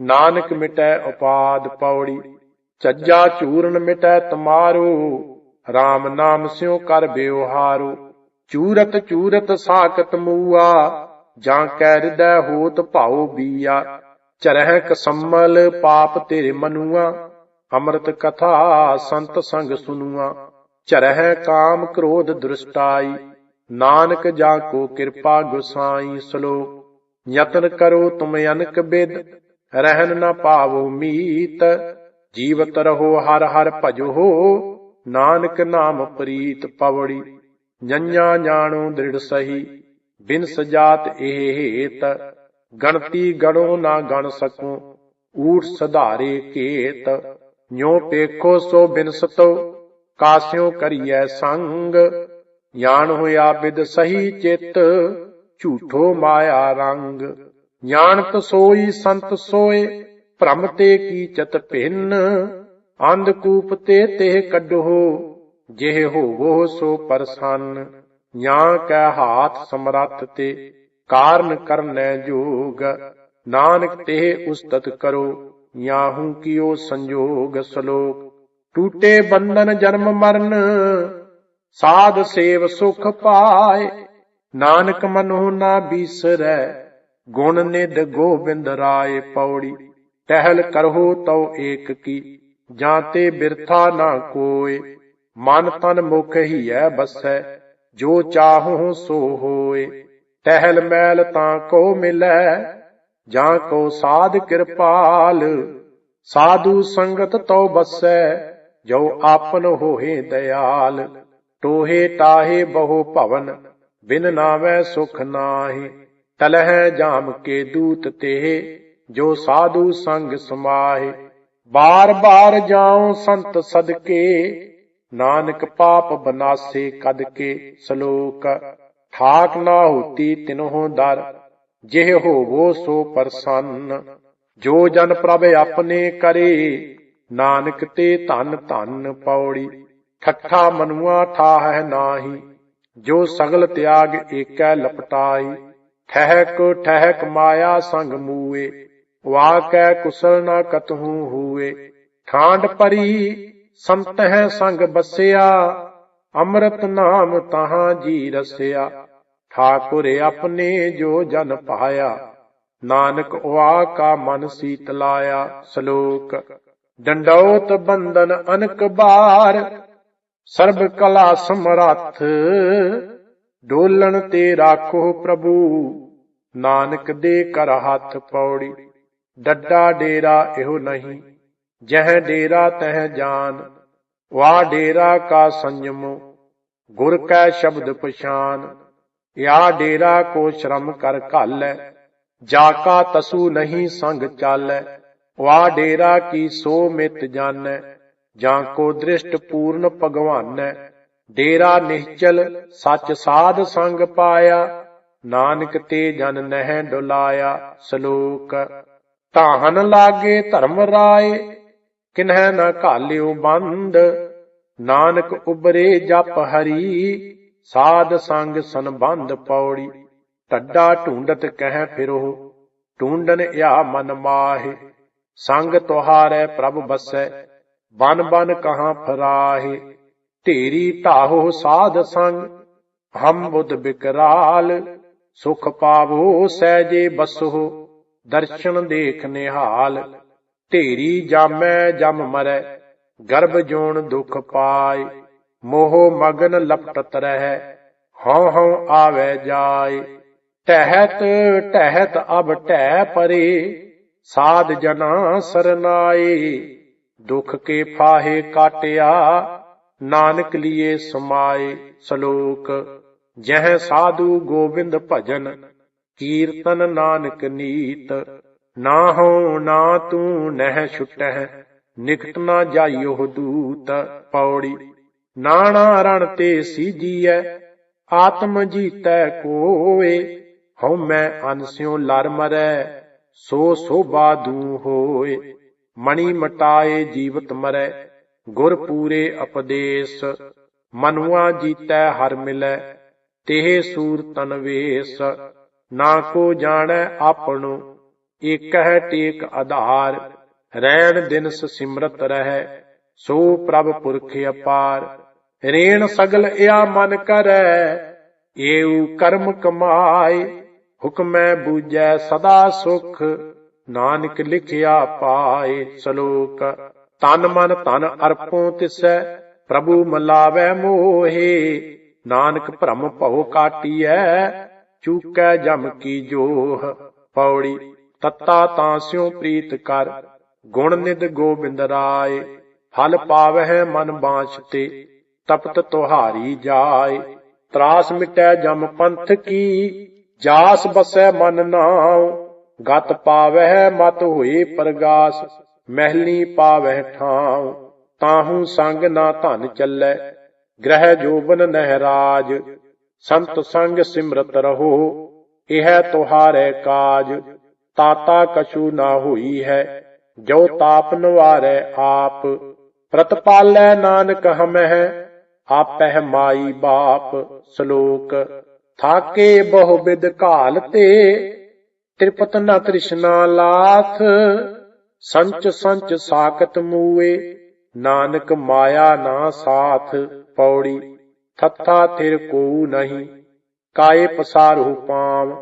ਨਾਨਕ ਮਿਟੈ ਉਪਾਦ ਪੌੜੀ, ਚੱਜਾ ਚੂਰਨ ਮਿਟੈ ਤਮਾਰੋ RAM ਨਾਮ ਸਿਉ ਕਰ ਬਿਵਹਾਰੋ ਚੂਰਤ ਚੂਰਤ ਸਾਖਤ ਮੂਆ, ਜਾਂ ਕੈ ਹਿਰਦੈ ਹੋਤ ਭਾਉ ਬੀਆ, ਚਰਹਿ ਕਸੰਮਲ ਪਾਪ ਤੇਰੇ ਮਨੂਆ, ਅੰਮ੍ਰਿਤ ਕਥਾ ਸੰਤ ਸੰਗ ਸੁਨੂਆ, ਚਰਹਿ ਕਾਮ ਕ੍ਰੋਧ ਦ੍ਰਿਸ਼ਟਾਈ, ਨਾਨਕ ਜਾ ਕੋ ਕਿਰਪਾ ਗੁਸਾਈ ਸ਼ਲੋਕ ਯਤਨ ਕਰੋ ਤੁਮ ਅਨਕ ਬਿਦ ਰਹਿਨ ਨ ਪਾਵੋ ਮੀਤ, ਜੀਵਤ ਰਹੋ ਹਰ ਹਰ ਭਜੋ ਨਾਨਕ ਨਾਮ ਪ੍ਰੀਤ ਪਵੜੀ ਜੰਨਾ ਜਾਣੋ ਦ੍ਰਿੜ ਸਹੀ ਬਿਨ ਸਜਾਤ ਇਹ ਹੇਤ। ਗਣਤੀ ਗਣੋ ਨਾ ਗਣ ਸਕੋ, ਊਠ ਸਧਾਰੇ ਕੇਤ। ਨਿਉ ਪੇਖੋ ਸੋ ਬਿਨਸਤੋ ਕਾਸਿਓ ਕਰੀਐ ਸੰਗ। ਜਾਣ ਹੋਇਆ ਬਿਦ ਸਹੀ ਚਿੱਤ, ਝੂਠੋ ਮਾਇਆ ਰੰਗ। ਜਾਣਤ ਸੋਈ ਸੰਤ ਸੋਏ, ਭ੍ਰਮ ਤੇ ਕੀਚਤ ਭਿੰਨ ਅੰਧਕੂਪ ਤੇ ਤੇ ਕੱਢੋ, ਜਿਹ ਹੋਵੋ ਸੋ ਪਰਸੰਨ, ਜਾਂ ਕੈ ਹਾਥ ਸਮਰੱਥ ਤੇ, ਕਾਰਨ ਕਰਨੈ ਜੋਗ, ਨਾਨਕ ਤੇ ਉਸਤਤ ਕਰੋ, ਯਾਹੂ ਕੀਓ ਸੰਜੋਗ ਸ਼ਲੋਕ, ਟੂਟੇ ਬੰਧਨ ਜਨਮ ਮਰਨ, ਸਾਧ ਸੇਵ ਸੁਖ ਪਾਏ, ਨਾਨਕ ਮਨੋ ਨਾ ਬੀਸਰੈ ਗੁਣ ਨਿਦ ਗੋਬਿੰਦ ਰਾਏ ਪੌੜੀ, ਟਹਿਲ ਕਰਹੁ ਤਉ ਏਕ ਕੀ ਜਾਂ ਤੇ ਬਿਰਥਾ ਨਾ ਕੋਏ, ਮਨ ਤਨ ਮੁਖ ਹੀ ਹੈ ਬਸੈ, ਜੋ ਚਾਹੂ ਸੋ ਹੋਏ। ਟਹਿਲ ਮੈਲ ਤਾਂ ਕੋ ਮਿਲੈ, ਜਾਂ ਕੋ ਸਾਧ ਕਿਰਪਾਲ, ਸਾਧੂ ਸੰਗਤ ਤਉ ਬਸੈ, ਜੋ ਆਪਨ ਹੋਏ ਦਇਆਲ। ਟੋਹੇ ਟਾਹੇ ਬਹੁ ਭਵਨ, ਬਿਨ ਨਾਵੈ ਸੁਖ ਨਾਹੀ। ਤਲਹਿ ਜਾਮ ਕੇ ਦੂਤ ਤੇ ਜੋ ਸਾਧੂ ਸੰਗ ਸਮਾਹੇ। ਬਾਰ ਬਾਰ ਜਾਉ ਸੰਤ ਸਦਕੇ, ਨਾਨਕ ਪਾਪ ਬਨਾਸੇ ਕਦ ਕੇ ਸ਼ਲੋਕ। ਠਾਕ ਨਾ ਹੋਤੀ ਤਿਨਹੁ ਦਰ, ਜਿਹ ਹੋਵੋ ਸੋ ਪਰਸੰਨ। ਜੋ ਜਨ ਪ੍ਰਭ ਆਪਣੇ ਕਰੇ, ਨਾਨਕ ਤੇ ਧਨ ਧਨ ਪੌੜੀ। ਠੱਠਾ ਮਨੁਆ ਠਾਹੈ ਨਾਹੀ, ਜੋ ਸਗਲ ਤਿਆਗ ਏਕੈ ਲਪਟਾਈ। ਠਹਿਕ ਠਹਿਕ ਮਾਇਆ ਸੰਗ ਮੂਏ ਵਾਕੈ ਕੁਸਲ ਨਾ ਕਤਹੂ ਹੂਏ। ਠਾਂਡ ਪਰੀ ਸੰਤ ਹੈ ਸੰਗ ਬਸਿਆ, ਅੰਮ੍ਰਿਤ ਨਾਮ ਤਹਾਂ ਜੀ ਰਸਿਆ। ਠਾਕੁਰ ਆਪਣੇ ਜੋ ਜਨ ਪਾਇਆ, ਨਾਨਕ ਵਾ ਕਾ ਮਨ ਸੀਤ ਸ਼ਲੋਕ। ਡੰਡੌਤ ਬੰਦਨ ਅਨਕ ਬਾਰ, ਸਰਬ ਕਲਾ ਸਮਰੱਥ ਡੋਲਣ ਤੇ ਰਾਖੋ ਪ੍ਰਭੂ। ਨਾਨਕ ਦੇ ਕਰ ਹੱਥ ਪੌੜੀ। ਡੱਡਾ ਡੇਰਾ ਇਹੋ ਨਹੀਂ। ਜਹ ਡੇਰਾ ਤਹ ਜਾਨ। ਵਾ ਡੇਰਾ ਕਾ ਸੰਜਮ। ਗੁਰ ਕੈ ਸ਼ਬਦ ਪਛਾਨ। ਯਾ ਡੇਰਾ ਕੋ ਸ਼ਰਮ ਕਰ ਘਾਲੈ। ਜਾ ਕਾ ਤਸੂ ਨਹੀਂ ਸੰਗ ਚਾਲੈ। ਵਾ ਡੇਰਾ ਕੀ ਸੋ ਮਿਤ ਜਾਣੈ ਜਾਂ ਕੋ ਦ੍ਰਿਸ਼ਟ ਪੂਰਨ ਭਗਵਾਨੈ। ਡੇਰਾ ਨਿਹਚਲ ਸੱਚ ਸਾਧ ਸੰਗ ਪਾਇਆ, ਨਾਨਕ ਤੇ ਜਨ ਨਹਿ ਡੁਲਾਇਆ ਸ਼ਲੋਕ। ਧਾਨ ਲਾਗੇ ਧਰਮ ਰਾਏ, ਕਿਨਹਿ ਨ ਘਾਲਿਓ ਬੰਦ। ਨਾਨਕ ਉਬਰੇ ਜਪ ਹਰੀ, ਸਾਧ ਸੰਗ ਸੰਬੰਧ ਪੌੜੀ। ਟੱਡਾ ਢੂੰਡਤ ਕਹਿ ਫਿਰੋ ਢੂੰਡਨ ਆ ਮਨ ਮਾਹੇ। ਸੰਗ ਤੁਹਾਰੈ ਪ੍ਰਭ ਬਸੈ, ਬਨ ਬਨ ਕਹਾਂ ਫਰਾਹੇ। ਢੇਰੀ ਢਾਹੋ ਸਾਧ ਸੰਗ, ਹਮ ਬੁੱਧ ਬਿਕਰਾਲ, ਸੁਖ ਪਾਵੋ ਸਹਿਜੇ ਬਸੋ, ਦਰਸ਼ਨ ਦੇਖ ਨਿਹਾਲ। ਢੇਰੀ ਜਾਮੈ ਜਮ ਮਰੈ, ਗਰਭ ਜੋਨ ਦੁਖ ਪਾਏ, ਮੋਹ ਮਗਨ ਲਪਟਤ ਰਹਿ, ਹਉ ਹਉ ਆਵੇ ਜਾਏ। ਟਹਿਤ ਟਹਿਤ ਅਬ ਟਹਿ ਪਰੇ, ਸਾਧ ਜਨਾ ਸਰਨਾਏ, ਦੁਖ ਕੇ ਫਾਹੇ ਕਾਟਿਆ ਨਾਨਕ ਲੀਏ ਸਮਾਏ ਸ਼ਲੋਕ, ਜਹ ਸਾਧੂ ਗੋਬਿੰਦ ਭਜਨ, ਕੀਰਤਨ ਨਾਨਕ ਨੀਤ, ਨਾ ਹੋ ਨਾ ਤੂੰ ਨਹਿ ਛੁਟਹਿ, ਨਿਕਟ ਨਾ ਜਾਈਓ ਦੂਤ ਪੌੜੀ। ਨਾਣਾ ਰਣ ਤੇ ਸੀਜੀਐ, ਆਤਮ ਜੀਤੈ ਕੋਏ, ਹਉ ਮੈਂ ਅਨਸਿਓ ਲਰ ਮਰੈ, ਸੋ ਸੋਭਾ ਦੂ ਹੋਏ, ਮਣੀ ਮਟਾਏ ਜੀਵਤ ਮਰੈ। ਗੁਰ ਪੂਰੇ ਉਪਦੇਸ਼ ਮਨੁਆ ਜੀਤੈ ਹਰ ਮਿਲੈ, ਤੇਹ ਸੂਰ ਤਨ ਵੇਸ, ਨਾ ਕੋ ਜਾਣੈ ਆਪਣੋ ਏਕ ਹੈ ਟੇਕ ਆਧਾਰ ਰਹਿਣ ਦਿਨਸ ਸਿਮਰਤ ਰਹਿ, ਸੋ ਪ੍ਰਭ ਪੁਰਖ ਅਪਾਰ, ਰੇਣ ਸਗਲ ਇਆ ਮਨ ਕਰੈ, ਏਉ ਕਰਮ ਕਮਾਏ, ਹੁਕਮੈ ਬੂਝੈ ਸਦਾ ਸੁਖ, ਨਾਨਕ ਲਿਖਿਆ ਪਾਏ ਸ਼ਲੋਕ। ਤਨ ਮਨ ਧਨ ਅਰਪੋ ਤਿਸੈ, ਪ੍ਰਭੂ ਮਲਾਵੈ ਮੋਹੇ। ਨਾਨਕ ਭ੍ਰਮ ਭਉ ਕਾਟੀਐ, ਚੂਕੈ ਜਮ ਕੀ ਜੋਹ। ਪੌੜੀ, ਤੱਤਾ ਤਾਂ ਸਿਉ ਪ੍ਰੀਤ ਕਰ, ਗੁਣ ਨਿਦ ਗੋਬਿੰਦ ਰਾਏ। ਫਲ ਪਾਵਹਿ ਮਨ ਬਾਛ ਤੇ ਤਪਤ ਤੁਹਾਰੀ ਜਾਏ। ਤਰਾਸ ਮਿਟੈ ਜਮ ਪੰਥ ਕੀ, ਜਾਸ ਬਸੈ ਮਨ ਨਾਉ। ਗਤ ਪਾਵਹਿ ਮਤ ਹੋਏ ਪ੍ਰਗਾਸ। ਮਹਿਲੀ ਪਾਵਹਿ ਠਾਉ ਤਾਹੂ ਸੰਗ ਨਾ ਧਨ ਚੱਲੈ, ਗ੍ਰਹਿ ਜੋਬਨ ਨਹਿਰਾਜ ਸੰਤ ਸੰਗ ਸਿਮਰਤ ਰਹੋ, ਇਹ ਤੁਹਾਰੇ ਕਾਜ, ਤਾਤਾ ਕਛੂ ਨਾ ਹੋਈ ਹੈ, ਜੋ ਤਾਪ ਨਵਾਰੈ ਆਪ, ਪ੍ਰਤਪਾਲੈ ਨਾਨਕ ਹਮਹਿ, ਆਪਹਿ ਮਾਈ ਬਾਪ ਸ਼ਲੋਕ, ਥਾਕੇ ਬਹੁ ਬਿਦ ਘਾਲ ਤੇ, ਤ੍ਰਿਪਤ ਨਾ ਤ੍ਰਿਸ਼ਨਾ ਲਾਥ ਸੰਚ ਸੰਚ ਸਾਕਤ ਮੂਏ, ਨਾਨਕ ਮਾਇਆ ਨਾ ਸਾਥ ਪੌੜੀ, ਥੱਥਾ ਥਿਰ ਕੋ ਨਹੀਂ, ਕਾਏ ਪਸਾਰਹੁ ਪਾਮ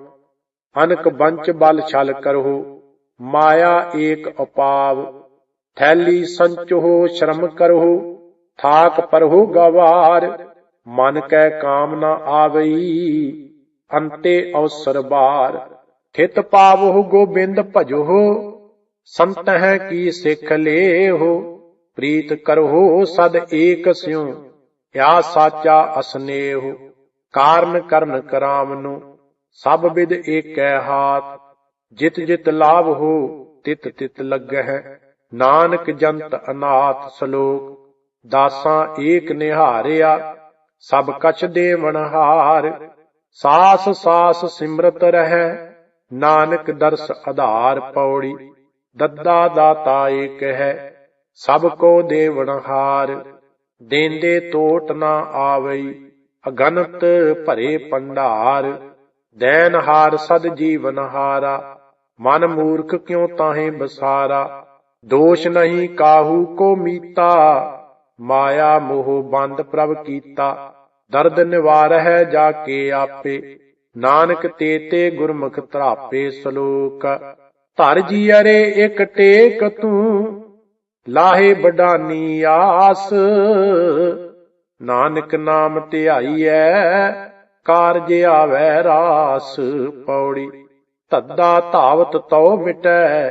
ਅਨਕ ਬੰਚ ਬਲ ਛਲ ਕਰਹੁ, ਮਾਇਆ ਏਕ ਅਪਾਵ, ਥੈਲੀ ਸੰਚੋ ਸ਼ਰਮ ਕਰਹੁ, ਥਾਕ ਪਰਹੁ ਗਵਾਰ, ਮਨ ਕੈ ਕਾਮਨਾ ਆਵਈ, ਅੰਤੇ ਅਵਸਰ ਬਾਰ, ਥਿਤ ਪਾਵਹੁ ਗੋਬਿੰਦ ਭਜੋ ਸੰਤਹਿ ਕੀ ਸਿੱਖ ਲੇਹੋ? ਪ੍ਰੀਤ ਕਰਹੁ ਸਦ ਏਕ ਸਿਉ ਯਾ ਸਾਚਾ ਅਸਨੇਹ, ਕਾਰਨ ਕਰਨ ਕਰਾਮਨੁ ਸਭ ਵਿਦ ਏਕੈ ਹਾਥ, ਜਿਤ ਜਿਤ ਲਾਭ ਹੋ ਤਿਤ ਤਿਤ ਲੱਗਹਿ, ਨਾਨਕ ਜੰਤ ਅਨਾਥ ਸ਼ਲੋਕ, ਦਾਸਾਂ ਏਕ ਨਿਹਾਰਿਆ, ਸਭ ਕਛ ਦੇਵਨ ਹਾਰ, ਸਾਸ ਸਾਸ ਸਿਮਰਤ ਰਹਿ, ਨਾਨਕ ਦਰਸ ਆਧਾਰ ਪੌੜੀ ਦੱਦਾ ਦਾਤਾ ਏਕ ਹੈ, ਸਭ ਕੋ ਦੇਵਨ ਹਾਰ। ਦੇਂਦੇ ਟੋਟ ਨਾ ਆਵਈ, ਅਗਨਤ ਭਰੇ ਪੰਡਾਰ ਦੈਨ ਸਦ ਜੀਵਨ ਮਨ ਮੂਰਖ ਕਿਉ ਤਾਹੇ ਬਸਾਰਾ? ਦੋਸ਼ ਨਹੀਂ ਕਾਹੂ ਕੋ ਮੀਤਾ, ਮਾਇਆ ਮੋਹ ਬੰਦ ਪ੍ਰਭ ਕੀਤਾ। ਦਰਦ ਨਿਵਾਰ ਹੈ ਜਾ ਕੇ ਆਪੇ, ਨਾਨਕ ਤੇ ਤੇ ਗੁਰਮੁਖ ਧਰਾਪੇ ਸ਼ਲੋਕ। ਧਰ ਜੀ ਅਰੇ ਇੱਕ ਟੇਕ ਤੂੰ, ਲਾਹੇ ਬਡਾਨੀ ਆਸ। ਨਾਨਕ ਨਾਮ ਧਿਆਈਐ ਕਾਰਜ ਆਵੈ ਰਾਸ। ਪੌੜੀ ਤੱਦਾ ਧਾਵਤ ਤਉ ਮਿਟੈ,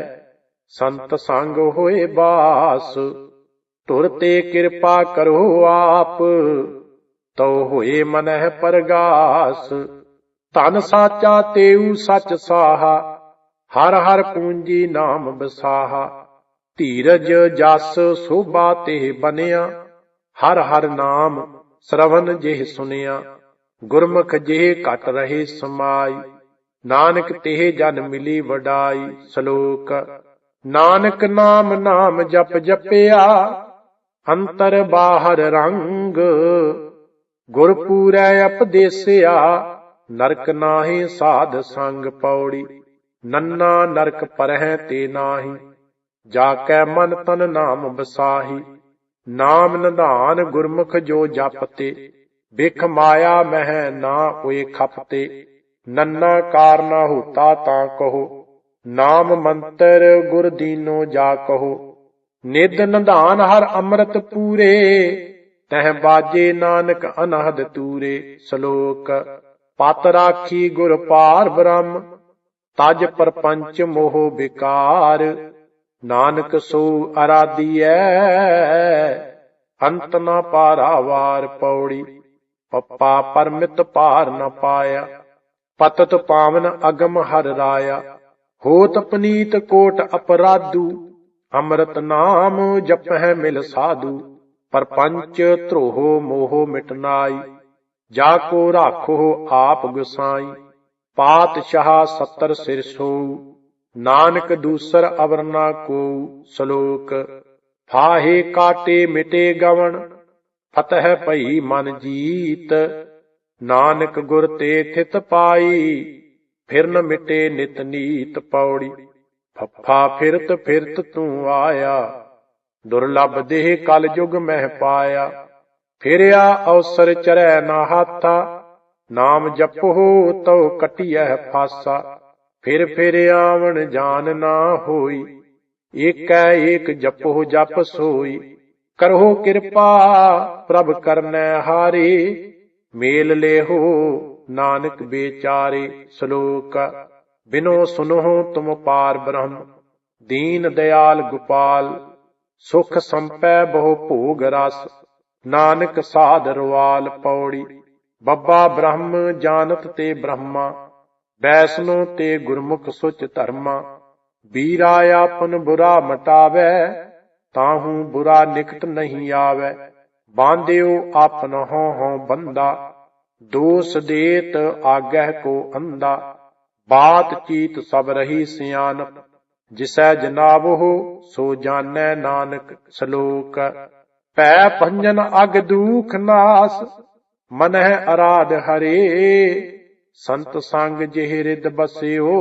ਸੰਤ ਸੰਗ ਹੋਏ ਬਾਸ। ਤੁਰ ਤੇ ਕਿਰਪਾ ਕਰੋ ਆਪ, ਤਉ ਹੋਏ ਮਨਹਿ ਪਰਗਾਸ। ਧਨ ਸਾਚਾ ਤੇਊ ਸਚ ਸਾਹਾ ਹਰ ਹਰ ਪੂੰਜੀ ਨਾਮ ਬਸਾਹਾ ਧੀਰਜ ਜਸ ਸੋਭਾ ਤੇ ਬਨਿਆ ਹਰ ਹਰ ਨਾਮ ਸ਼ਰਵਨ ਜਿਹ ਸੁਨਿਆ, ਗੁਰਮੁਖ ਜਿਹ ਘਟ ਰਹੇ ਸਮਾਈ। ਨਾਨਕ ਤੇ ਜਨ ਮਿਲੀ ਵਡਾਈ ਸ਼ਲੋਕ। ਨਾਨਕ ਨਾਮ ਨਾਮ ਜਪ ਜਪਿਆ, ਅੰਤਰ ਬਾਹਰ ਰੰਗ। ਗੁਰ ਪੂਰੈ ਉਪਦੇਸਿਆ ਨਰਕ ਨਾਹੀ ਸਾਧ ਸੰਗ ਪੌੜੀ। ਨੰਨਾ ਨਰਕ ਪਰਹਿ ਤੇ ਨਾਹੀ ਜਾ ਕੈ ਮਨ ਤਨ ਨਾਮ ਬਸਾਹੀ ਨਾਮ ਨਿਧਾਨ ਗੁਰਮੁਖ ਜੋ ਜਪਤੇ, ਬਿਖ ਮਾਇਆ ਮਹਿ ਨਾ ਹੋਏ ਖਪਤੇ, ਨੰਨਾ ਕਾਰਨਾ ਹੋਤਾ ਤਾਂ ਕਹੋ, ਨਾਮ ਮੰਤਰ ਗੁਰ ਦੀਨੋ ਜਾ ਕਹੋ ਨਿਦ ਨਿਧਾਨ ਹਰ ਅੰਮ੍ਰਿਤ ਪੂਰੇ, ਤਹ ਬਾਜੇ ਨਾਨਕ ਅਨਹਦ ਤੂਰੇ, ਸ਼ਲੋਕ, ਪਤ ਰਾਖੀ ਗੁਰ ਪਾਰ ਬ੍ਰਹਮ ਤਜ ਪਰਪੰਚ ਮੋਹ ਵਿਕਾਰ, ਨਾਨਕ ਸੋ ਅਰਾਧੀਐ, ਅੰਤ ਨਾ ਪਾਰਾਵਾਰ ਪੌੜੀ, ਪੱਪਾ ਪਰਮਿਤ ਪਾਰ ਨ ਪਾਇਆ, ਪਤਤ ਪਾਵਨ ਅਗਮ ਹਰ ਰਾਇਆ, ਹੋਤ ਪਨੀਤ ਕੋਟ ਅਪਰਾਧੂ, ਅੰਮ੍ਰਿਤ ਨਾਮ ਜਪਹਿ ਮਿਲ ਸਾਧੂ, ਪਰਪੰਚ ਧਰੋਹ ਮੋਹ ਮਿਟਨਾਈ, ਜਾ ਕੋ ਰਾਖੋ ਆਪ ਗੁਸਾਈ। ਪਾਤਸ਼ਾਹ ਸੱਤਰ ਸਿਰ ਸੋ, ਨਾਨਕ ਦੂਸਰ ਅਵਰਨਾ ਕੋ ਸ਼ਲੋਕ, ਫਾਹੇ ਕਾਟੇ ਮਿਟੇ ਗਵਣ, ਫਤਹ ਭਈ ਮਨ ਜੀਤ, ਨਾਨਕ ਗੁਰ ਤੇ ਥਿਤ ਪਾਈ, ਫਿਰਨ ਮਿਟੇ ਨਿਤ ਨੀਤ ਪੌੜੀ, ਫੱਫਾ ਫਿਰਤ ਫਿਰਤ ਤੂੰ ਆਇਆ, ਦੁਰਲਭ ਦੇਹ ਕਲ ਯੁਗ ਮਹਿ ਪਾਇਆ, ਫਿਰਿਆ ਅਵਸਰ ਚਰੈ ਨਾ ਹਾਥਾ ਨਾਮ ਜਪੋ ਤਉ ਕਟਿਐ ਫਾਸਾ, ਫਿਰ ਫਿਰ ਆਵਣ ਜਾਨ ਨਾ ਹੋਈ। ਏਕੈ ਏਕ ਜਪੋ ਜਪ ਸੋਈ ਕਰੋ ਕਿਰਪਾ ਪ੍ਰਭ ਕਰਨੈ ਹਾਰੇ। ਮੇਲ ਲੇਹੋ ਨਾਨਕ ਬੇਚਾਰੇ ਸ਼ਲੋਕ, ਬਿਨੋ ਸੁਨੋ ਤੁਮ ਪਾਰ ਬ੍ਰਹਮ, ਦੀਨ ਦਿਆਲ ਗੋਪਾਲ, ਸੁਖ ਸੰਪੈ ਬਹੁ ਭੋਗ ਰਸ, ਨਾਨਕ ਸਾਧ ਰਵਾਲ ਪੌੜੀ। ਬੱਬਾ ਬ੍ਰਹਮ ਜਾਣਤ ਤੇ ਬ੍ਰਹਮਾ, ਬੈਸਨੋ ਤੇ ਗੁਰਮੁਖ ਸੁਚ ਧਰਮਾ, ਵੀਰਾ ਆਪਨ ਬੁਰਾ ਮਟਾਵੇ, ਤਾਹੂ ਬੁਰਾ ਨਿਕਟ ਨਹੀਂ ਆਵੇ। ਬਾਂਧਿਓ ਆਪਨ ਹੋ ਹੋ ਬੰਦਾ, ਦੋਸ ਦੇਤ ਆਗਹਿ ਕੋ ਅੰਦਾ ਬਾਤ ਚੀਤ ਸਭ ਰਹੀ ਸਿਆਨਪ, ਜਿਸੈ ਜਨਾਬਹੁ ਸੋ ਜਾਣੈ ਨਾਨਕ ਸ਼ਲੋਕ। ਭੈ ਭੰਜਨ ਅਗ ਦੂਖ ਨਾਸ ਮਨਹਿ ਅਰਾਧ ਹਰੇ, ਸੰਤ ਸੰਗ ਜਿਹੇ ਰਿਦ ਬਸਿਓ,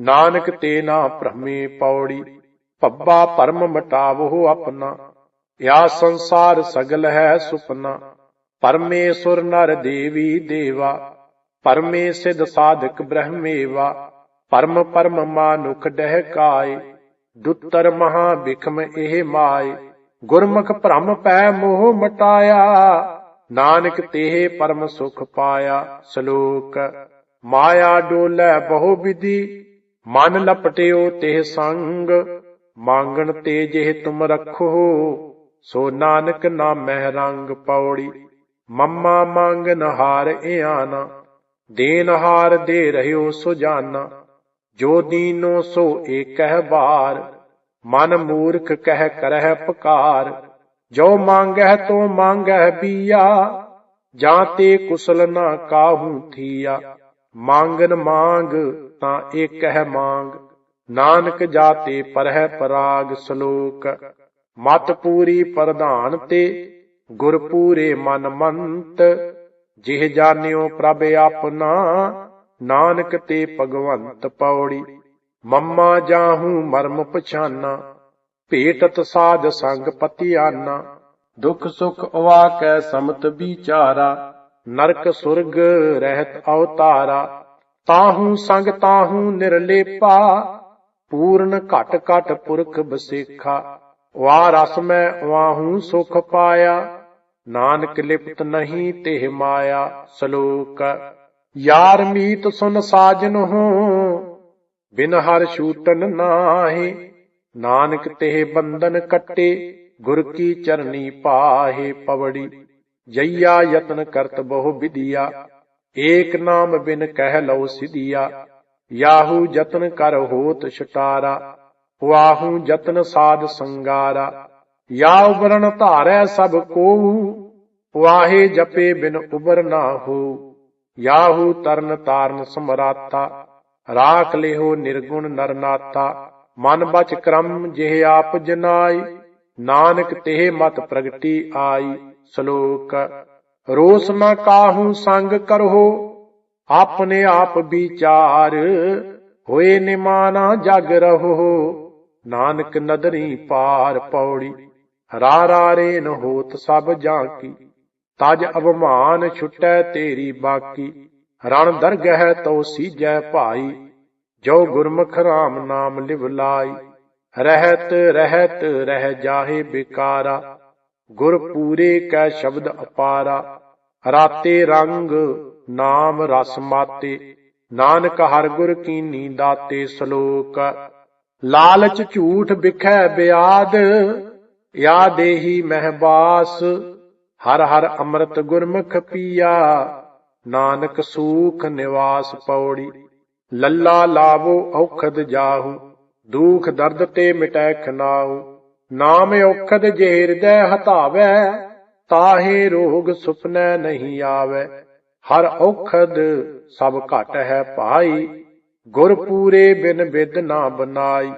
ਨਾਨਕ ਤੇ ਨਾ ਭ੍ਰਮੇ ਪੌੜੀ ਪੱਬਾ ਭਰਮ ਮਟਾਵੋ ਆਪਣਾ ਯਾ ਸੰਸਾਰ ਸਗਲ ਹੈ ਸੁਪਨਾ, ਪਰਮੇਸ਼ੁਰ ਨਰ ਦੇਵੀ ਦੇਵਾ, ਪਰਮੇ ਸਿਧ ਸਾਧਕ ਬ੍ਰਹਮੇਵਾ, ਪਰਮ ਪਰਮ ਮਾਨੁਖ ਡਹਿ ਕਾਏ ਦੁੱਤਰ ਮਹਾ ਬਿਖਮ ਇਹ ਮਾਏ, ਗੁਰਮੁਖ ਭ੍ਰਮ ਪੈ ਮੋਹ ਮਟਾਇਆ ਨਾਨਕ ਤੇਹੇ ਪਰਮ ਸੁਖ ਪਾਇਆ ਸ਼ਲੋਕ। ਮਾਇਆ ਡੋਲੇ ਬਹੁ ਵਿਧੀ, ਮਨ ਲਪਟਿਓ ਤੇ ਸੰਗ। ਮੰਗਣ ਤੇ ਜਿਹ ਤੁਮ ਰੱਖੋ, ਸੋ ਨਾਨਕ ਨਾਮਹਿ ਰੰਗ ਪੌੜੀ। ਮੰਮਾ ਮੰਗਨ ਹਾਰ ਇਆਨਾ, ਦੇਨ ਹਾਰ ਦੇ ਰਹਿਓ ਸੁਜਾਨਾ ਜੋ ਦੀਨੋ ਸੋ ਏਕਹਿ ਬਾਰ ਮਨ ਮੂਰਖ ਕਹਿ ਕਰਹਿ ਪਕਾਰ। ਜੋ ਮੰਗਹਿ ਤੋ ਮੰਗਹਿ ਬੀਆ, ਜਾਂ ਤੇ ਕੁਸਲ ਨਾ ਕਾਹੂ ਥੀਆ। ਮੰਗਨ ਮੰਗ ਤਾਂ ਏਕਹਿ ਮੰਗ, ਨਾਨਕ ਜਾਤੇ ਪਰਹਿ ਪਰਾਗ ਸ਼ਲੋਕ। ਮਤ ਪੂਰੀ ਪ੍ਰਧਾਨ ਤੇ, ਗੁਰ ਪੂਰੇ ਮਨ ਮੰਤ। ਜਿਹ ਜਾਣਿਓ ਪ੍ਰਭ ਆਪਣਾ, ਨਾਨਕ ਤੇ ਭਗਵੰਤ ਪੌੜੀ। ਮੰਮਾ ਜਾਹੂ ਮਰਮ ਪਛਾਨਾ ਭੇਟਤ ਸਾਧ ਸੰਗ ਪਤਿਆਨਾ ਦੁਖ ਸੁਖ ਅਵਾਕੈ ਸਮਤ ਵਿਚਾਰਾ, ਨਰਕ ਸੁਰਗ ਰਹਿਤ ਅਵਤਾਰਾ। ਤਾਹੂ ਸੰਗ ਤਾਹੂ ਨਿਰਲੇਪਾ, ਪੂਰਨ ਘਟ ਘਟ ਪੁਰਖ ਬਸੇਖਾ। ਵਾ ਰਸ ਮੈਂ ਵਾਹੂ ਸੁਖ ਪਾਇਆ, ਨਾਨਕ ਲਿਪਤ ਨਹੀਂ ਤੇ ਮਾਇਆ ਸ਼ਲੋਕ। ਯਾਰ ਮੀਤ ਸੁਨ ਸਾਜਨ ਹੋ, ਬਿਨ ਹਰ ਛੂਟਨ ਨਾਹੀ ਨਾਨਕ ਤੇ ਬੰਧਨ ਕੱਟੇ, ਗੁਰ ਕੀ ਚਰਨੀ ਪਾਹੇ ਪਵੜੀ। ਜਈਆ ਯਤਨ ਕਰਤ ਬਹੁ ਵਿਦਿਆ ਏਕ ਨਾਮ ਬਿਨ ਕਹਿ ਲਉ ਸਿਧਿਆ। ਯਾਹੂ ਯਤਨ ਕਰ ਹੋਤ ਛਟਾਰਾ, ਵਾਹੂ ਯਤਨ ਸਾਧ ਸੰਗਾਰਾ। ਯਾ ਉਬਰਨ ਧਾਰੈ ਸਭ ਕੋ ਵਾਹੇ ਜਪੇ ਬਿਨ ਉਬਰ ਨਾ ਹੋ ਯਾਹੂ ਤਰਨ ਤਾਰਨ ਸਮਰਾਤਾ ਰਾਖ ਲਿਹੋ ਨਿਰਗੁਣ ਨਰਨਾਤਾ ਮਨ ਬਚ ਕਰਮ ਜਿਹ ਆਪ ਜਨਾਈ, ਨਾਨਕ ਤੇਹ ਮਤ ਪ੍ਰਗਟੀ ਆਈ, ਸ਼ਲੋਕ। ਰੋਸ ਨਾ ਕਾਹੂ ਸੰਗ ਕਰੋ ਆਪਣੇ ਆਪ ਵਿਚਾਰ, ਹੋਏ ਨਿਮਾਨਾ ਜਗ ਰਹੋ। ਨਾਨਕ ਨਦਰੀ ਪਾਰ ਪੌੜੀ ਰਾ ਰਾ ਰੇ ਨ ਹੋਤ ਸਭ ਜਾਂ ਕੀ ਤਜ ਅਵਮਾਨ ਛੁਟੈ ਤੇਰੀ ਬਾਕੀ, ਰਣ ਦਰਗਹਿ ਤੋ ਸੀਜੈ ਭਾਈ। ਜੋ ਗੁਰਮੁਖ ਰਾਮ ਨਾਮ ਲਿਵ ਲਾਈ, ਰਹਿਤ ਰਹਿਤ ਰਹਿ ਜਾਹੇ ਬਿਕਾਰਾ, ਗੁਰ ਪੂਰੇ ਕੈ ਸ਼ਬਦ ਅਪਾਰਾ, ਰਾਤੇ ਰੰਗ ਨਾਮ ਰਸ ਮਾਤੇ, ਨਾਨਕ ਹਰ ਗੁਰ ਕੀਨੀ ਦਾਤੇ ਸ਼ਲੋਕ, ਲਾਲਚ ਝੂਠ ਬਿਖੈ ਬਿਆਦ, ਯਾ ਦੇਹੀ ਮਹਿਬਾਸ, ਹਰ ਹਰ ਅੰਮ੍ਰਿਤ ਗੁਰਮੁਖ ਪੀਆ, ਨਾਨਕ ਸੂਖ ਨਿਵਾਸ ਪੌੜੀ। ਲੱਲਾ ਲਾਵੋ ਔਖਦ ਜਾਹੂ, ਦੁਖ ਦਰਦ ਤੇ ਮਿਟੈ ਖਨਾਉ ਨਾਮ ਔਖਦ ਜੇ ਹਿਰਦੈ ਹਟਾਵੈ ਤਾਹੇ ਰੋਗ ਸੁਪਨੈ ਨਹੀਂ ਆਵੈ। ਹਰ ਔਖਦ ਸਭ ਘਟ ਹੈ ਭਾਈ ਗੁਰ ਪੂਰੇ ਬਿਨ ਬਿਦ ਨਾ ਬਨਾਈ।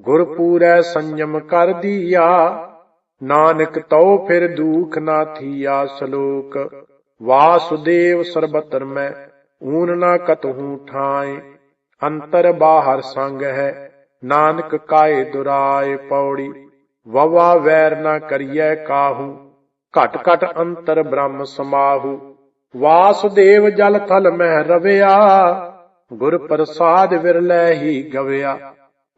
ਗੁਰ ਪੂਰੈ ਸੰਜਮ ਕਰ ਦੀਆ, ਨਾਨਕ ਤਉ ਫਿਰ ਦੁਖ ਨਾ ਥੀਆ ਸ਼ਲੋਕ। ਵਾਸੁਦੇਵ ਸਰਬਤਰ ਮੈਂ ਊਨ ਨਾ ਕਤਹੂ ਠਾਏ, ਅੰਤਰ ਬਾਹਰ ਸੰਗ ਹੈ ਨਾਨਕ ਕਾਏ ਦੁਰਾਏ ਪੌੜੀ, ਵਵਾ ਵੈਰ ਨਾ ਕਰੀਐ ਕਾਹੂ, ਘਟ ਘਟ ਅੰਤਰ ਬ੍ਰਹਮ ਸਮਾਹੂ ਵਾਸੁਦੇਵ ਜਲ ਥਲ ਮਹਿ ਰਵਿਆ, ਗੁਰ ਪ੍ਰਸਾਦ ਵਿਰਲੇ ਹੀ ਗਵਿਆ,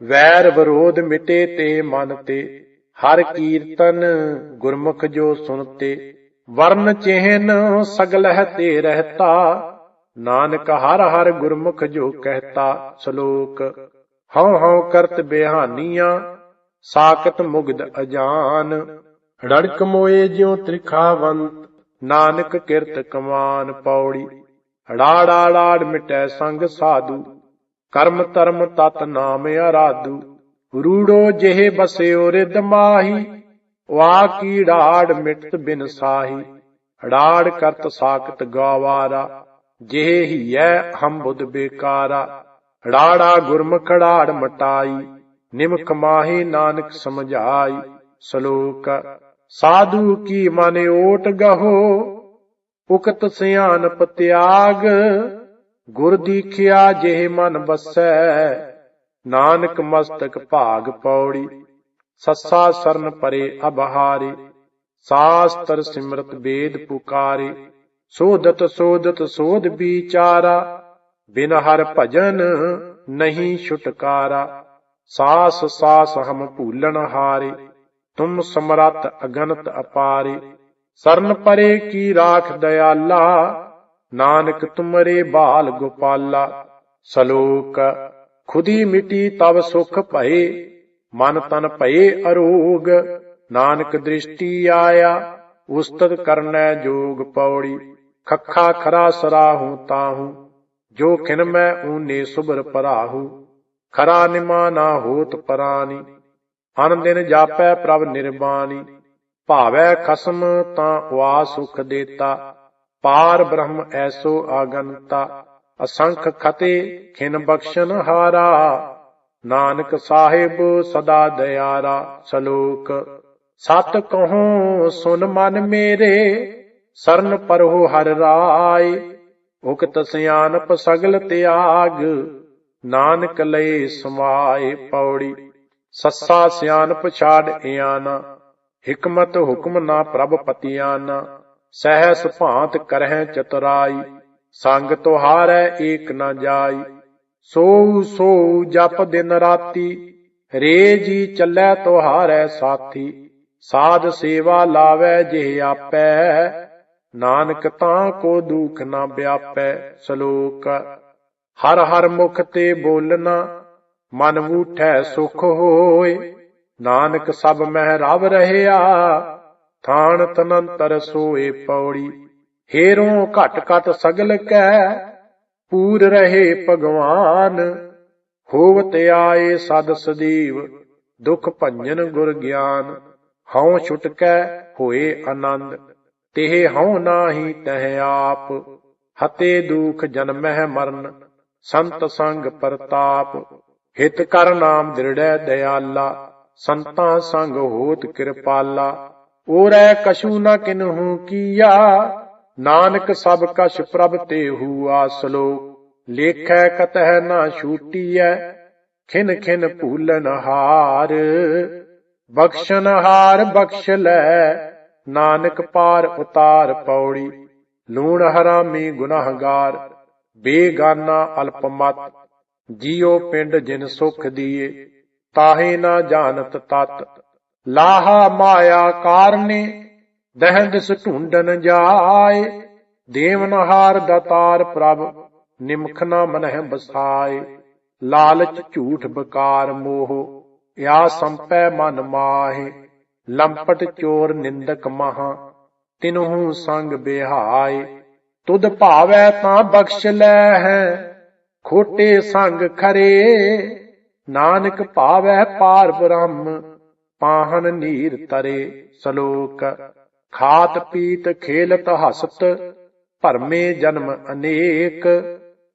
ਵੈਰ ਵਿਰੋਧ ਮਿਟੇ ਤੇ ਮਨ ਤੇ, ਹਰ ਕੀਰਤਨ ਗੁਰਮੁਖ ਜੋ ਸੁਨਤੇ, ਵਰਨ ਚਿਹਨ ਸਗਲਹਿ ਤੇ ਰਹਤਾ ਨਾਨਕ ਹਰ ਹਰ ਗੁਰਮੁਖ ਜੋ ਕਹਤਾ ਸ਼ਲੋਕ, ਹਉ ਹਉ ਕਰਤ ਬਿਹਾਨੀਆਂ ਸਾਕਤ ਮੁਗਦ ਅਜਾਨ। ਰੜਕ ਮੋਏ ਜਿਉ ਤ੍ਰਿਖਾਵੰਤ, ਨਾਨਕ ਕਿਰਤ ਕਮਾਨ ਪੌੜੀ। ੜਾੜਾ ਲਾੜ ਮਿਟੈ ਸੰਗ ਸਾਧੂ, ਕਰਮ ਧਰਮ ਤਤ ਨਾਮ ਅਰਾਧੂ ਰੂੜੋ ਜਿਹੇ ਬਸਿਓ ਰਿਦ ਮਾਹੀ ਵਾ ਕੀ ੜਾੜ ਮਿਟਤ ਬਿਨ ਸਾਹੀ। ੜਾੜ ਕਰਤ ਸਾਖਤ ਗਵਾਰਾ ਜਿਹੇ ਹੀਐ ਹਮ ਬੁੱਧ ਬੇਕਾਰਾ। ੜਾੜਾ ਗੁਰਮੁਖ ੜਾੜ ਮਟਾਈ, ਨਿਮਖ ਮਾਹੀ ਨਾਨਕ ਸਮਝਾਈ ਸ਼ਲੋਕ। ਸਾਧੂ ਕੀ ਮਨ ਓਟ ਗਹੋ, ਉਕਤ ਸਿਆਨਪ ਤਿਆਗ। ਗੁਰ ਦੀਖਿਆ ਜਿਹੇ ਮਨ ਬਸੈ ਨਾਨਕ ਮਸਤਕ ਭਾਗ ਪੌੜੀ। ਸੱਸਾ ਸਰਨ ਪਰੇ ਅਬਹਾਰੇ, ਸਾਸਤਰ ਸਿਮਰਤ ਵੇਦ ਪੁਕਾਰੇ। ਸੋਧਤ ਸੋਧਤ ਸੋਧ ਵਿਚਾਰਾ, ਬਿਨ ਹਰ ਭਜਨ ਨਹੀਂ ਛੁਟਕਾਰਾ। ਸਾਸ ਸਾਸ ਹਮ ਭੂਲਣ ਹਾਰੇ, ਤੁਮ ਸਮਰੱਥ ਅਗਨਤ ਅਪਾਰੇ। ਸਰਨ ਪਰੇ ਕੀ ਰਾਖ ਦਇਆਲਾ, ਨਾਨਕ ਤੁਮਰੇ ਬਾਲ ਗੋਪਾਲਾ। ਸ਼ਲੋਕ, ਖੁਦੀ ਮਿਟੀ ਤਬ ਸੁਖ ਭਏ, ਮਨ ਤਨ ਭਏ ਅਰੋਗ। ਨਾਨਕ ਦ੍ਰਿਸ਼ਟੀ ਆਇਆ, ਉਸਤਤ ਕਰਨੈ ਜੋਗ ਪੌੜੀ। ਖੱਖਾ ਖਰਾ ਸਰਾਹੂ ਤਾਹੂ, ਜੋ ਖਿਨ ਮੈਂ ਊਨੇ ਸੁਬਰ ਪਰਾਹੂ। ਖਰਾ ਨਿਮਾ ਨਾ ਹੋਤ ਪਰਾਨੀ, ਅਨ ਦਿਨ ਜਾਪੈ ਪ੍ਰਭ ਨਿਰਬਾਨੀ। ਭਾਵੈ ਖਸਮ ਤਾਂ ਵਾ ਸੁਖ ਦੇਤਾ, ਪਾਰ ਬ੍ਰਹਮ ਐਸੋ ਆਗੰਤਾ। ਅਸੰਖ ਖਤੇ ਖਿਨ ਬਖਸ਼ਨ ਹਾਰਾ, ਨਾਨਕ ਸਾਹਿਬ ਸਦਾ ਦਇਆਰਾ ਸ਼ਲੋਕ, ਸਤ ਕਹੋ ਸੁਨ ਮਨ ਮੇਰੇ ਸਰਨ ਪਰਹੁ ਹਰ ਰਾਏ, ਉਕਤ ਸਿਆਨਪ ਸਗਲ ਤਿਆਗ, ਨਾਨਕ ਲਏ ਸਮਾਏ ਪੌੜੀ। ਸੱਸਾ ਸਿਆਨਪ ਛਾੜ ਇਆਨਾ, ਹਕਮਤ ਹੁਕਮ ਨਾ ਪ੍ਰਭ ਪਤਿਆਨਾ। ਸਹਿਸ ਭਾਂਤ ਕਰਹਿ ਚਤੁਰਾਈ, ਸੰਗ ਤੁਹਾਰੈ ਏਕ ਨਾ ਜਾਈ। ਸੋ ਸੋ ਜਪ ਦਿਨ ਰਾਤੀ ਰੇ ਜੀ ਚੱਲੈ ਤੁਹਾਰੈ ਸਾਥੀ। ਸਾਧ ਸੇਵਾ ਲਾਵੈ ਜਿਹ ਆਪੈ ਨਾਨਕ ਤਾਂ ਕੋ ਦੁਖ ਨਾ ਵਿਆਪੈ ਸ਼ਲੋਕ। ਹਰ ਹਰ ਮੁਖ ਤੇ ਬੋਲਣਾ, ਮਨ ਵੂਠੈ ਸੁਖ ਹੋਏ। ਨਾਨਕ ਸਭ ਮਹਿ ਰਵ ਰਹਿਆ, ਥਾਨ ਤਨੰਤਰ ਸੋਏ ਪੌੜੀ। ਹੇਰੋਂ ਘਟ ਘਟ ਸਗਲ ਕੈ, ਪੂਰ ਰਹੇ ਭਗਵਾਨ। ਹੋਵਤ ਆਏ ਸਦ ਸਦੀਵ, ਦੁਖ ਭੰਜਨ ਗੁਰ ਗਿਆਨ। ਹਉ ਛੁਟਕੈ ਹੋਏ ਆਨੰਦ। ਤਿਹ ਹਉ ਨਾਹੀ ਤਹ ਆਪ, ਹਤੇ ਦੁਖ ਜਨਮਹਿ ਮਰਨ, ਸੰਤ ਸੰਗ ਪ੍ਰਤਾਪ, ਹਿਤ ਕਰ ਨਾਮ ਦ੍ਰਿੜੈ ਦਿਆਲਾ, ਸੰਤਾਂ ਸੰਗ ਹੋਤ ਕਿਰਪਾਲਾ। ਓਰੈ ਕਛੂ ਨ ਕਿਨਹੂ ਕੀਆ, ਨਾਨਕ ਸਭ ਕਛ ਪ੍ਰਭ ਤੇ ਹੂਆ ਸਲੋ ਲੇਖੈ ਕਤਹਿ ਨਾ ਛੂਟੀਐ, ਖਿਨ ਖਿਨ ਭੂਲਨ ਹਾਰ। ਬਖਸ਼ਨ ਹਾਰ ਬਖਸ਼ ਲੈ ਨਾਨਕ ਪਾਰ ਉਤਾਰ ਪੌੜੀ, ਲੂਣ ਹਰਾਮੀ ਗੁਨਾਹਗਾਰ, ਬੇਗਾਨਾ ਅਲਪਮਤ ਜੀਉ ਪਿੰਡ ਜਿਨ ਸੁਖ ਦੀਏ, ਤਾਹੇ ਨਾ ਜਾਣਤ ਤਤ, ਲਾਹਾ ਮਾਇਆ ਕਾਰਨੇ ਦਹਿੰਦਿਸ ਢੂੰਡਨ ਜਾਏ, ਦੇਵਨਹਾਰ ਦਤਾਰ ਪ੍ਰਭ, ਨਿਮਖ ਨਾ ਮਨਹਿ ਬਸਾਏ, ਲਾਲਚ ਝੂਠ ਬਕਾਰ ਮੋਹ ਯਾ ਸੰਪੈ ਮਨ ਮਾਹੇ। ਲੰਪਟ ਚੋਰ ਨਿੰਦਕ ਮਹਾ, ਤਿਨਹੂ ਸੰਗ ਬਿਹਾਏ। ਤੁਧ ਭਾਵੈ ਤਾਂ ਬਖਸ਼ ਲੈ ਹੈ, ਖੋਟੇ ਸੰਗ ਖਰੇ। ਨਾਨਕ ਭਾਵੈ ਪਾਰ ਬ੍ਰਹਮ, ਪਾਹਨ ਨੀਰ ਤਰੇ ਸ਼ਲੋਕ। ਖਾਤ ਪੀਤ ਖੇਲਤ ਹਸਤ, ਭਰਮੇ ਜਨਮ ਅਨੇਕ।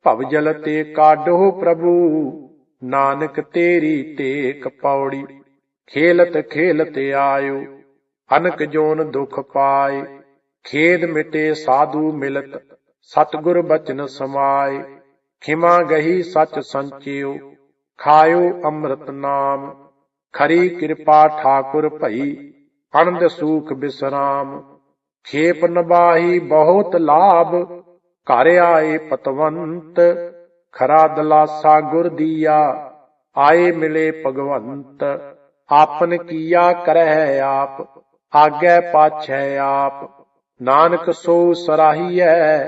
ਭਵਜਲ ਤੇ ਕਾਢੋ ਪ੍ਰਭੂ, ਨਾਨਕ ਤੇਰੀ ਟੇਕ ਪੌੜੀ। ਖੇਲਤ ਖੇਲਤ ਆਇਓ, ਅਨਕ ਜੋਨ ਦੁਖ ਪਾਏ। ਖੇਦ ਮਿਟੇ ਸਾਧੂ ਮਿਲਤ, ਸਤਗੁਰ ਬਚਨ ਸਮਾਏ। ਖਿਮਾ ਗਹੀ ਸਚ ਸੰਚਿਓ, ਖਾਇਓ ਅੰਮ੍ਰਿਤ ਨਾਮ। ਖਰੀ ਕਿਰਪਾ ਠਾਕੁਰ ਭਈ, ਅਨੰਦ ਸੂਖ ਬਿਸਰਾਮ। ਖੇਪ ਨਬਾਹੀ ਬਹੁਤ ਲਾਭ, ਘਰ ਆਏ ਪਤਵੰਤ। ਖਰਾ ਦਲਾਸਾ ਗੁਰ ਦੀਆ, ਆਏ ਮਿਲੇ ਭਗਵੰਤ। ਆਪਨ ਕੀਆ ਕਰਹਿ ਆਪ, ਆਗੇ ਪਾਛੈ ਆਪ। ਨਾਨਕ ਸੋ ਸਰਾਹੀਐ,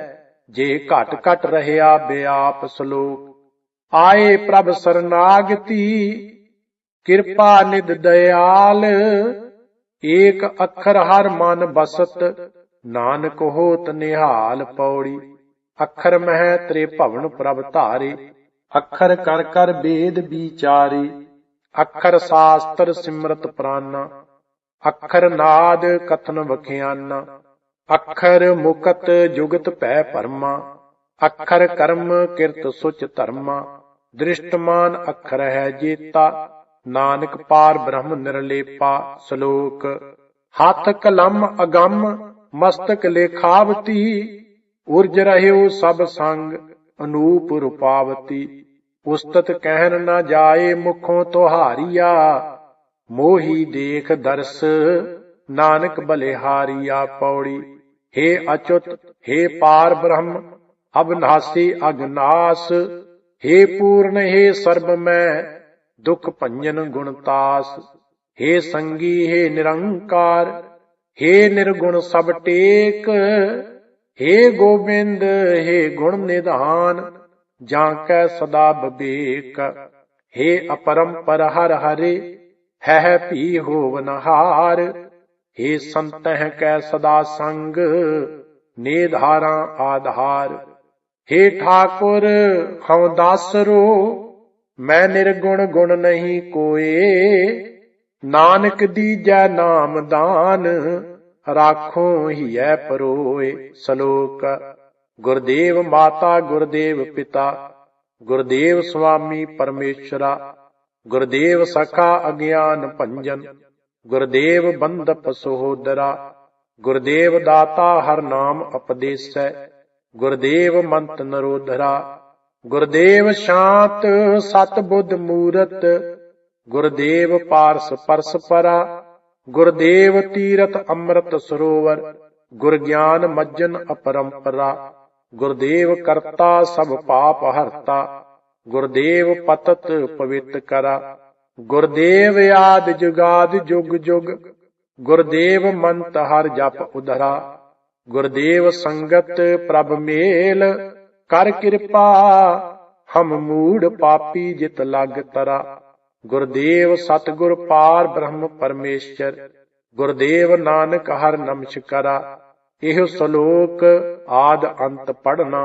ਜੇ ਘਟ ਘਟ ਰਹਿਆ ਬਿਆਪ ਸ਼ਲੋਕ। ਆਏ ਪ੍ਰਭ ਸਰਨਾਗਤੀ, ਕਿਰਪਾ ਨਿਦ ਦਇਆਲ। ਏਕ ਅੱਖਰ ਹਰ ਮਨ ਬਸਤ, ਨਾਨਕ ਹੋਤ ਨਿਹਾਲ ਪੌੜੀ। ਅੱਖਰ ਮਹਿ ਤ੍ਰੇ ਭਵਨ ਪ੍ਰਭ ਧਾਰੇ, ਅੱਖਰ ਕਰ ਕਰ ਬੇਦ ਵਿਚਾਰੇ। ਅੱਖਰ ਸਾਸਤਰ ਸਿਮਰਤ ਪ੍ਰਾਨਾ, ਅੱਖਰ ਨਾਦ ਕਥਨ ਵਖਿਆਨਾ, ਅੱਖਰ ਮੁਕਤ ਜੁਗਤ ਭੈ ਪਰਮਾ, ਅੱਖਰ ਕਰਮ ਕਿਰਤ ਸੁਚ ਧਰਮਾ, ਦ੍ਰਿਸ਼ਟਮਾਨ ਅੱਖਰ ਹੈ ਜੀਤਾ, ਨਾਨਕ ਪਾਰ ਬ੍ਰਹਮ ਨਿਰਲੇਪਾ ਸ਼ਲੋਕ। ਹੱਥ ਕਲਮ ਅਗੰਮ, ਮਸਤਕ ਲੇਖਾਵਤੀ, ਉਰਜ ਰਹਿਓ ਸਭ ਸੰਗ, ਅਨੂਪ ਰੂਪਾਵਤੀ। ਉਸਤਤ ਕਹਿਨ ਨਾ ਜਾਏ ਮੁਖੋਂ ਤੁਹਾਰੀਆ ਮੋਹੀ ਦੇਖ ਦਰਸ ਨਾਨਕ ਬਲਿਹਾਰੀਆ ਪੌੜੀ हे ਅਚੁੱਤ हे ਪਾਰ ਬ੍ਰਹਮ ਅਬਨਾਸੀ ਅਗਨਾਸ हे ਪੂਰਨ हे ਸਰਬ ਮੈਂ ਦੁਖ ਭੰਜਨ ਗੁਣਤਾਸ हे ਸੰਗੀ हे ਨਿਰੰਕਾਰ हे ਨਿਰਗੁਣ ਸਭ ਟੇਕ हे ਗੋਬਿੰਦ हे ਗੁਣ ਨਿਧਾਨ ਜਾਂ ਕੈ ਸਦਾ ਬਬੇਕ हे ਅਪਰੰਪਰ ਹਰ ਹਰੇ ਹੈ ਭੀ ਹੋਵਨਹਾਰ हे ਸੰਤਹਿ ਕੈ ਸਦਾ ਸੰਗ ਨੇਧਾਰਾਂ ਆਧਾਰ हे ਠਾਕੁਰ ਹਉ ਦਾਸਰੋ ਮੈਂ ਨਿਰਗੁਣ ਗੁਣ ਨਹੀਂ ਕੋਏ ਨਾਨਕ ਦੀਜੈ ਨਾਮ ਦਾਨ ਰਾਖੋ ਹੀਐ ਪਰੋਏ ਸ਼ਲੋਕ ਗੁਰਦੇਵ ਮਾਤਾ, ਗੁਰਦੇਵ ਪਿਤਾ, ਗੁਰਦੇਵ ਸੁਆਮੀ ਪਰਮੇਸ਼ਰਾ, ਗੁਰਦੇਵ ਸਖਾ ਅਗਿਆਨ ਭੰਜਨ, ਗੁਰਦੇਵ ਬੰਦਪ ਸਹੋਦਰਾ, ਗੁਰਦੇਵ ਦਾਤਾ ਹਰ ਨਾਮ ਉਪਦੇਸੈ ਗੁਰਦੇਵ ਮੰਤ ਨਰੋਧਰਾ, ਗੁਰਦੇਵ ਸ਼ਾਂਤ ਸਤ ਬੁੱਧ ਮੂਰਤ, ਗੁਰਦੇਵ ਪਾਰਸ ਪਰਸ ਪਰਾ ਗੁਰਦੇਵ ਤੀਰਥ ਅੰਮ੍ਰਿਤ ਸਰੋਵਰ ਗੁਰ ਗਿਆਨ ਮੱਜਨ ਅਪਰੰਪਰਾ ਗੁਰਦੇਵ ਕਰਤਾ ਸਭ ਪਾਪ ਹਰਤਾ, ਗੁਰਦੇਵ ਪਤਤ ਪਵਿੱਤ ਕਰਾ। ਗੁਰਦੇਵ ਆਦ ਜੁਗਾਦ ਜੁਗ ਜੁਗ, ਗੁਰਦੇਵ ਮੰਤ ਹਰ ਜਪ ਉਧਰਾ। ਗੁਰਦੇਵ ਸੰਗਤ ਪ੍ਰਭ ਮੇਲ, ਕਰ ਕਿਰਪਾ, ਹਮ ਮੂੜ ਪਾਪੀ ਜਿਤ ਲਗ ਤਰਾ। ਗੁਰਦੇਵ ਸਤਗੁਰ ਪਾਰ ਬ੍ਰਹਮ ਪਰਮੇਸ਼ਰ, ਗੁਰਦੇਵ ਨਾਨਕ ਹਰ ਨਮਸਕਾਰਾ ਇਹ ਸ਼ਲੋਕ ਆਦ ਅੰਤ ਪੜਨਾ